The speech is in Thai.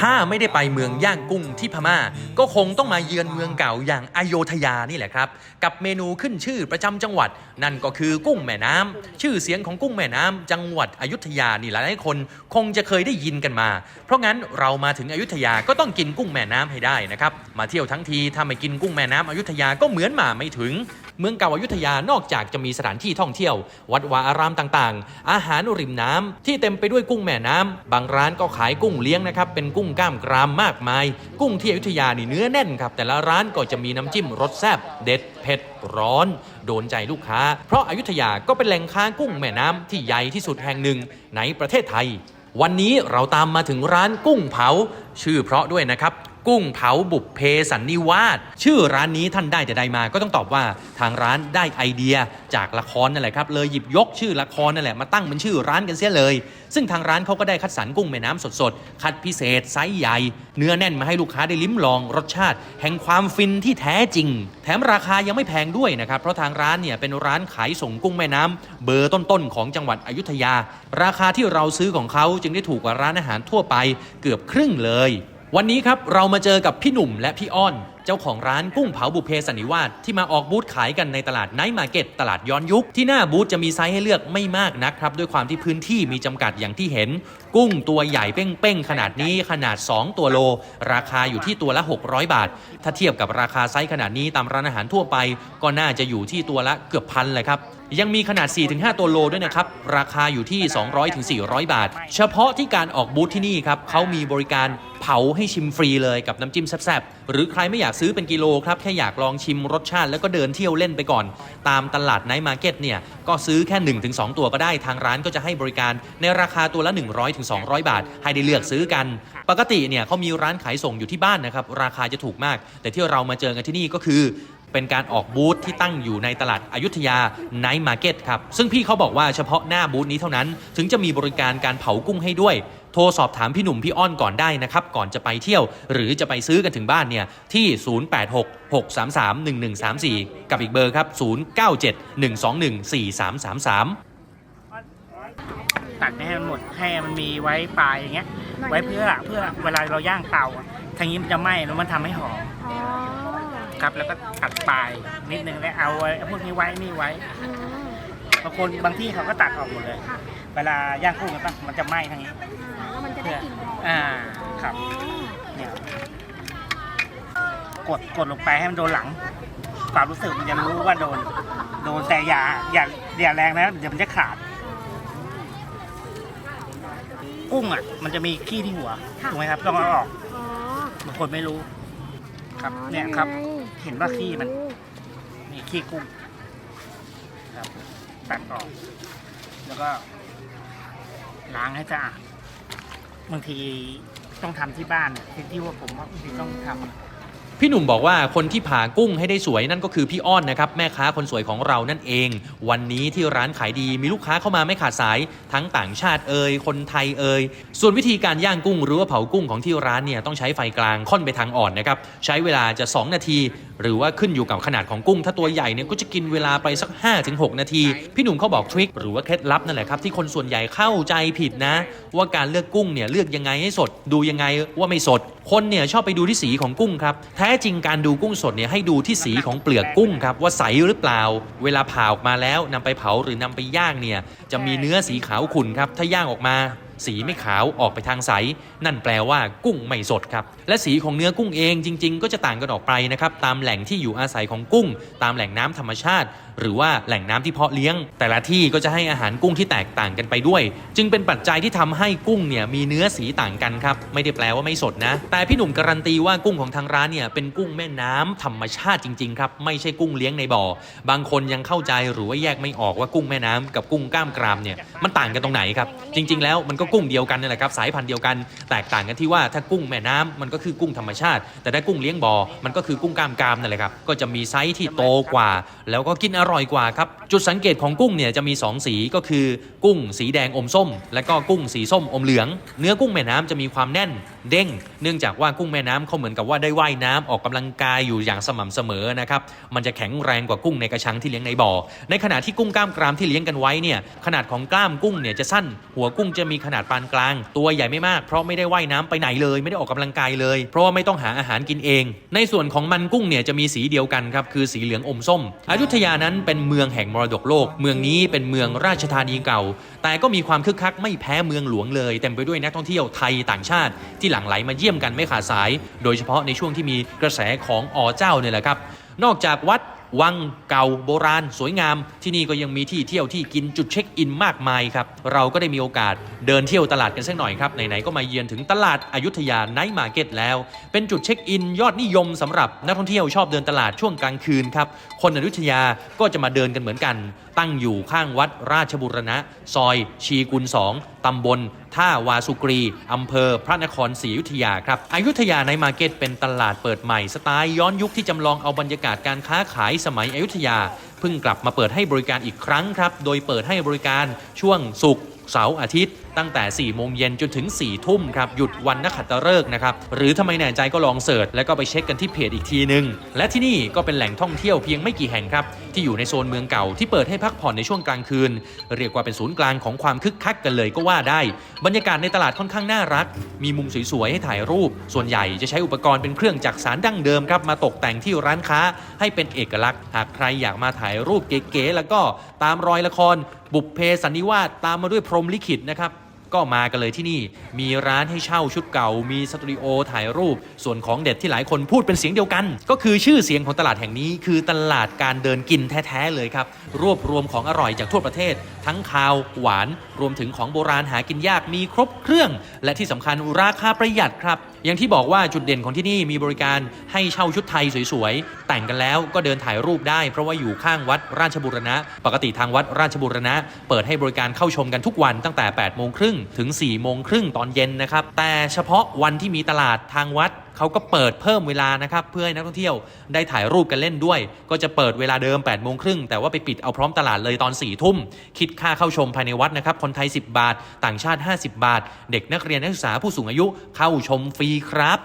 ถ้าไม่ได้ไปเมืองย่างกุ้งที่พม่า ก็คงต้องมาเยือนเมืองเก่าอย่างอโยธยานี่แหละครับ กับเมนูขึ้นชื่อประจำจังหวัด นั่นก็คือกุ้งแม่น้ำชื่อเสียงของกุ้งแม่น้ำจังหวัดอยุธยานี่หลายคนคงจะเคยได้ยินกันมา เพราะงั้นเรามาถึงอยุธยาก็ต้องกินกุ้งแม่น้ำให้ได้นะครับมาเที่ยวทั้งทีถ้าไม่กินกุ้งแม่น้ำอยุธยาก็เหมือนมาไม่ถึง เมืองเก่าอายุทยานอกจากจะมีสถานที่ท่องเที่ยว วัดวาอารามต่างๆ อาหารริมน้ำที่เต็มไปด้วยกุ้งแม่น้ำบางร้านก็ขายกุ้งเลี้ยงนะครับ เป็นกุ้งกล้ามกรามมากมาย กุ้งที่อยุธยานี่เนื้อแน่นครับ แต่ละร้านก็จะมีน้ำจิ้มรสแซ่บเด็ดเผ็ดร้อน โดนใจลูกค้า เพราะอายุทยาก็เป็นแหล่งค้ากุ้งแม่น้ำที่ใหญ่ที่สุดแห่งหนึ่งในประเทศไทย วันนี้เราตามมาถึงร้านกุ้งเผา ชื่อเพราะด้วยนะครับ กุ้งเผาบุพเพสันนิวาสชื่อร้านนี้ท่านได้แต่ใดมา ก็ต้องตอบว่าทางร้านได้ไอเดียจากละครนั่นแหละครับเลยหยิบยกชื่อละครนั่นแหละมาตั้งเป็นชื่อร้านกันเสียเลย ซึ่งทางร้านเขาก็ได้คัดสรรกุ้งแม่น้ำสดๆ คัดพิเศษไซส์ใหญ่ เนื้อแน่นมาให้ลูกค้าได้ลิ้มลองรสชาติ แห่งความฟินที่แท้จริง แถมราคายังไม่แพงด้วยนะครับเพราะทางร้านเนี่ยเป็นร้านขายส่งกุ้งแม่น้ำเบอร์ต้นๆของจังหวัดอยุธยา ราคาที่เราซื้อของเขาจึงได้ถูกกว่าร้านอาหารทั่วไปเกือบครึ่งเลย วันนี้ครับเรามาเจอกับพี่หนุ่มและพี่อ้อน เจ้าของร้านกุ้งเผาบุเพสันนิวาสที่มาออกบูธขายกันในตลาดไนท์มาร์เก็ตตลาดย้อนยุค ที่หน้าบูธจะมีไซส์ให้เลือกไม่มากนักครับด้วยความที่พื้นที่มีจำกัดอย่างที่เห็น กุ้งตัวใหญ่เป้งๆ ขนาดนี้ขนาด 2 ตัวโล ราคาอยู่ที่ตัวละ 600 บาท ถ้าเทียบกับราคาไซส์ขนาดนี้ตามร้านอาหารทั่วไป ก็น่าจะอยู่ที่ตัวละเกือบพันเลยครับยังมีขนาด 4-5 ตัวโลด้วยนะครับ ราคาอยู่ที่ 200-400 บาท เฉพาะที่การออกบูธที่นี่ครับเขามีบริการ เผาให้ชิมฟรีเลยกับน้ำจิ้มแซ่บๆ หรือใครไม่อยากซื้อเป็นกิโลครับ แค่อยากลองชิมรสชาติแล้วก็เดินเที่ยวเล่นไปก่อน ตามตลาดไนท์มาร์เก็ตเนี่ย ก็ซื้อแค่ 1-2 ตัวก็ได้ทางร้านก็จะให้บริการในราคาตัวละ 100-200 บาท ให้ได้เลือกซื้อกัน ปกติเนี่ยเขามีร้านขายส่งอยู่ที่บ้านนะครับราคาจะถูกมาก แต่ที่เรามาเจอกันที่นี่ก็คือ เป็นการออกบูธที่ตั้งอยู่ในตลาดอายุทยาไนท์มาร์เก็ตครับ ซึ่งพี่เขาบอกว่าเฉพาะหน้าบูธนี้เท่านั้น ถึงจะมีบริการการเผากุ้งให้ด้วย โทรสอบถามพี่หนุ่มพี่อ้อนก่อนได้นะครับ ก่อนจะไปเที่ยว หรือจะไปซื้อกันถึงบ้านเนี่ย ที่ 0866331134 กับอีกเบอร์ครับ 0971214333ตัดไม่ให้มันหมดให้มันมีไว้ปลายอย่างเงี้ย ไว้เพื่อเพื่อเวลาเราย่างเตาอะทางนี้มันจะไหม้แล้วมันทำให้หอมอ๋อ ครับ แล้วก็ตัดปลายนิดนึงแล้วเอาไว้พวกนี้ไว้นี่ไว้อืมบางคนบางที่เขาก็ตัดออกหมดเลยค่ะเวลาย่างกุ้งกันปะมันจะไหม้ทางนี้อ่าแล้วมันจะได้กลิ่นหอมอ่าครับอ๋อเนี่ยกดกดลงไปให้มันโดนหลังความรู้สึกมันจะรู้ว่าโดน โดนแต่อย่าอย่าอย่าแรงนะเดี๋ยวมันจะขาด กุ้งอะ มันจะมีขี้ที่หัวถูกไหมครับ ต้องเอาออกอ๋อบางคนไม่รู้ ครับอ๋อเนี่ยครับไง เห็นว่าขี้มัน มีขี้กุ้งครับตัดออก แล้วก็ ล้างให้สะอาดบางทีต้องทำที่บ้านที่ที่ว่าผมว่าบางทีต้องทำ พี่หนุ่มบอกว่าคนที่ผ่ากุ้งให้ได้สวยนั่นก็คือพี่อ้อนนะครับแม่ค้าคนสวยของเรานั่นเอง วันนี้ที่ร้านขายดีมีลูกค้าเข้ามาไม่ขาดสาย ทั้งต่างชาติเอ่ยคนไทยเอ่ยส่วนวิธีการย่างกุ้งหรือว่าเผากุ้งของที่ร้านเนี่ยต้องใช้ไฟกลางค่อนไปทางอ่อนนะครับใช้เวลาจะ 2 นาที หรือว่าขึ้นอยู่กับขนาดของกุ้ง ถ้าตัวใหญ่เนี่ยก็จะกินเวลาไปสัก 5-6 นาที พี่หนุ่มเขาบอกทริคหรือว่าเคล็ดลับนั่นแหละครับที่คนส่วนใหญ่เข้าใจผิดนะ ว่าการเลือกกุ้งเนี่ยเลือกยังไงให้สดดูยังไงว่าไม่สด คนเนี่ยชอบไปดูที่สีของกุ้งครับ แท้จริงการดูกุ้งสดเนี่ยให้ดูที่สีของเปลือกกุ้งครับว่าใสหรือเปล่า เวลาผ่าออกมาแล้วนำไปเผาหรือนำไปย่างเนี่ยจะมีเนื้อสีขาวขุ่นครับถ้าย่างออกมา สีไม่ขาวออกไปทางใส นั่นแปลว่ากุ้งไม่สดครับ และสีของเนื้อกุ้งเองจริง ๆ ก็จะต่างกันออกไปนะครับตามแหล่งที่อยู่อาศัยของกุ้ง ตามแหล่งน้ำธรรมชาติ หรือว่าแหล่งน้ำที่เพาะเลี้ยง แต่ละที่ก็จะให้อาหารกุ้งที่แตกต่างกันไปด้วย จึงเป็นปัจจัยที่ทำให้กุ้งเนี่ยมีเนื้อสีต่างกันครับไม่ได้แปลว่าไม่สดนะ แต่พี่หนุ่มการันตีว่ากุ้งของทางร้านเนี่ยเป็นกุ้งแม่น้ำธรรมชาติจริงๆครับไม่ใช่กุ้งเลี้ยงในบ่อ บางคนยังเข้าใจหรือว่าแยกไม่ออกว่ากุ้งแม่น้ำกับกุ้งกล้ามกรามเนี่ยมันต่างกันตรงไหนครับจริง ๆ แล้วมันก็กุ้งเดียวกันนั่แหละครับสายพันธุ์เดียวกันแตกต่างกันที่ว่าถ้ากุ้งแม่น้ำมันก็คือกุ้งธรรมชาติ แต่ถ้ากุ้งเลี้ยงบ่อมันก็คือกุ้งกล้ามกรามนั่นแหละครับก็จะมีไซส์ที่โตกว่า แล้วก็กินอร่อยกว่าครับจุดสังเกตของกุ้งเนี่ยจะมี 2 สีก็คือ กุ้งสีแดงอมส้ม และก็กุ้งสีส้มอมเหลือง เนื้อกุ้งแม่น้ำจะมีความแน่นเด้ง เนื่องจากว่ากุ้งแม่น้ำเขาเหมือนกับว่าได้ว่ายน้ำออกกำลังกายอยู่อย่างสม่ำเสมอนะครับมันจะแข็งแรงกว่ากุ้งในกระชังที่เลี้ยงในบ่อ ในขณะที่กุ้งกล้ามกรามที่เลี้ยงกันไว้เนี่ยขนาดของกล้ามกุ้งเนี่ยจะสั้น หัวกุ้งจะมีขนาดปานกลาง ตัวใหญ่ไม่มากเพราะไม่ได้ว่ายน้ำไปไหนเลยไม่ได้ออกกำลังกายเลย เพราะว่าไม่ต้องหาอาหารกินเอง ในส่วนของมันกุ้งเนี่ยจะมีสีเดียวกันครับคือสีเหลืองอมส้ม อยุธยานั้นเป็นเมืองแห่งมรดกโลก เมืองนี้เป็นเมืองราชธานีเก่า แต่ก็มีความคึกคักไม่แพ้เมืองหลวงเลยเต็มไปด้วยนักท่องเที่ยวไทยต่างชาติที่หลั่งไหลมาเยี่ยมกันไม่ขาดสาย โดยเฉพาะในช่วงที่มีกระแสของอ๋อเจ้าเนี่ยแหละครับ นอกจากวัดวังเก่าโบราณสวยงาม ที่นี่ก็ยังมีที่เที่ยวที่กินจุดเช็คอินมากมายครับ เราก็ได้มีโอกาสเดินเที่ยวตลาดกันสักหน่อยครับ ไหนๆก็มาเยือนถึงตลาดอายุทยาไนท์มาร์เก็ตแล้ว เป็นจุดเช็คอินยอดนิยมสำหรับนักท่องเที่ยวชอบเดินตลาดช่วงกลางคืนครับ คนอยุธยาก็จะมาเดินกันเหมือนกัน ตั้งอยู่ข้างวัดราชบุรณะ ซอย ชีกุล 2 ตำบล ท่าวาสุกรี อำเภอพระนครศรีอยุธยาครับอยุธยาในมาร์เก็ตเป็นตลาดเปิดใหม่สไตล์ย้อนยุคที่จำลองเอาบรรยากาศการค้าขายสมัยอยุธยา เพิ่งกลับมาเปิดให้บริการอีกครั้งครับ โดยเปิดให้บริการช่วงศุกร์เสาร์อาทิตย์ตั้งแต่4โมงเย็นจนถึง4ทุ่มครับ หยุดวันนักขัตฤกษ์นะครับ หรือถ้าไมแน่ใจก็ลองเสิร์ชแล้วก็ไปเช็คกันที่เพจอีกทีนึง และที่นี่ก็เป็นแหล่งท่องเที่ยวเพียงไม่กี่แห่งครับ ที่อยู่ในโซนเมืองเก่าที่เปิดให้พักผ่อนในช่วงกลางคืน เรียกว่าเป็นศูนย์กลางของความคึกคักกันเลยก็ว่าได้ บรรยากาศในตลาดค่อนข้างน่ารัก มีมุมสวยๆให้ถ่ายรูป ส่วนใหญ่จะใช้อุปกรณ์เป็นเครื่องจักสารดั้งเดิมครับมาตกแต่งที่ร้านค้าให้เป็นเอกลักษณ์ หากใครอยากมาถ่ายรูปเก๋ๆแล้วก็ตามรอยละคร บุพเพสันนิวาสตามมาด้วยพรมลิขิตนะครับ ก็มากันเลยที่นี่ มีร้านให้เช่าชุดเก่า มีสตูดิโอถ่ายรูป ส่วนของเด็ดที่หลายคนพูดเป็นเสียงเดียวกัน ก็คือชื่อเสียงของตลาดแห่งนี้ คือตลาดการเดินกินแท้ๆเลยครับ รวบรวมของอร่อยจากทั่วประเทศ ทั้งคาว หวาน รวมถึงของโบราณหากินยากมีครบเครื่อง และที่สำคัญราคาประหยัดครับ อย่างที่บอกว่าจุดเด่นของที่นี่มีบริการให้เช่าชุดไทยสวยๆ แต่งกันแล้วก็เดินถ่ายรูปได้ เพราะว่าอยู่ข้างวัดราชบุรณะ ปกติทางวัดราชบุรณะ เปิดให้บริการเข้าชมกันทุกวันตั้งแต่8โมงครึ่งถึง4โมงครึ่งตอนเย็นนะครับ แต่เฉพาะวันที่มีตลาดทางวัด เขาก็เปิดเพิ่มเวลานะครับเพื่อให้นักท่องเที่ยวได้ถ่ายรูปกันเล่นด้วย ก็จะเปิดเวลาเดิม8โมงครึ่งแต่ว่าไปปิดเอาพร้อมตลาดเลยตอน4ทุ่มคิดค่าเข้าชมภายในวัดนะครับคนไทย 10 บาท ต่างชาติ 50 บาท เด็กนักเรียนนักศึกษาผู้สูงอายุเข้าชมฟรีครับ